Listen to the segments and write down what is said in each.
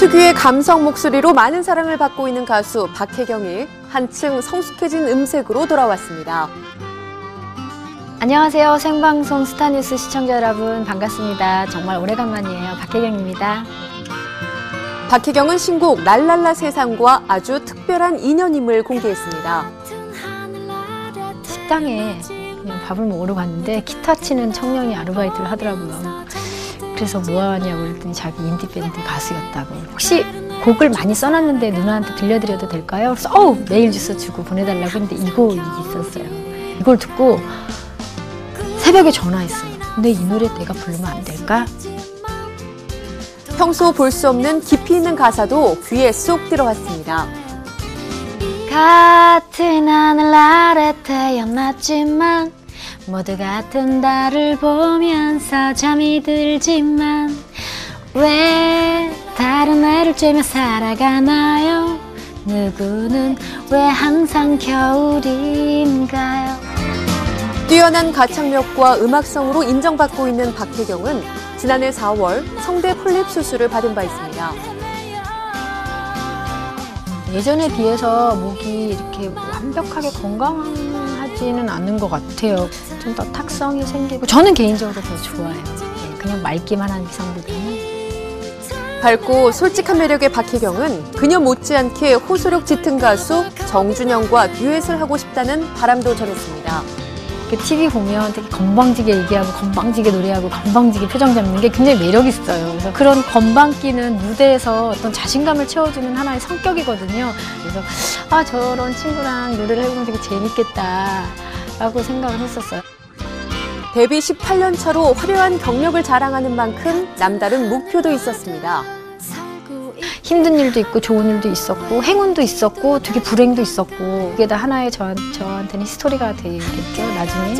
특유의 감성 목소리로 많은 사랑을 받고 있는 가수 박혜경이 한층 성숙해진 음색으로 돌아왔습니다. 안녕하세요. 생방송 스타뉴스 시청자 여러분 반갑습니다. 정말 오래간만이에요. 박혜경입니다. 박혜경은 신곡 랄랄라 세상과 아주 특별한 인연임을 공개했습니다. 식당에 그냥 밥을 먹으러 갔는데 기타 치는 청년이 아르바이트를 하더라고요. 그래서 뭐 하냐고 그랬더니 자기 인디밴드 가수였다고. 혹시 곡을 많이 써놨는데 누나한테 들려드려도 될까요? 그래서 어우 메일 주소 주고 보내달라고 했는데 이 곡이 있었어요. 이걸 듣고 새벽에 전화했어요. 근데 이 노래 내가 부르면 안 될까? 평소 볼 수 없는 깊이 있는 가사도 귀에 쏙 들어왔습니다. 같은 하늘 아래 태어났지만 모두 같은 달을 보면서 잠이 들지만 왜 다른 애를 쬐며 살아가나요? 누구는 왜 항상 겨울인가요? 뛰어난 가창력과 음악성으로 인정받고 있는 박혜경은 지난해 4월 성대 폴립 수술을 받은 바 있습니다. 예전에 비해서 목이 이렇게 완벽하게 건강 하지는 않은 것 같아요. 좀 더 탁성이 생기고 저는 개인적으로 더 좋아요. 예, 그냥 말기만 한 이상보다는. 밝고 솔직한 매력의 박혜경은 그녀 못지않게 호소력 짙은 가수 정준영과 듀엣을 하고 싶다는 바람도 전했습니다. 그 TV 보면 되게 건방지게 얘기하고 건방지게 노래하고 건방지게 표정 잡는 게 굉장히 매력 있어요. 그래서 그런 건방기는 무대에서 어떤 자신감을 채워주는 하나의 성격이거든요. 그래서 아 저런 친구랑 노래를 해보면 되게 재밌겠다라고 생각을 했었어요. 데뷔 18년 차로 화려한 경력을 자랑하는 만큼 남다른 목표도 있었습니다. 힘든 일도 있고 좋은 일도 있었고 행운도 있었고 되게 불행도 있었고 그게 다 하나의 저, 저한테는 스토리가 되겠죠 나중에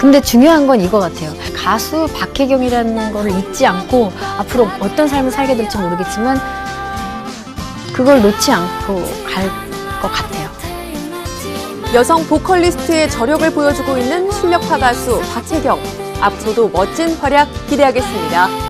근데 중요한 건 이거 같아요 가수 박혜경이라는 걸 잊지 않고 앞으로 어떤 삶을 살게 될지 모르겠지만 그걸 놓지 않고 갈 것 같아요 여성 보컬리스트의 저력을 보여주고 있는 실력파 가수 박혜경. 앞으로도 멋진 활약 기대하겠습니다.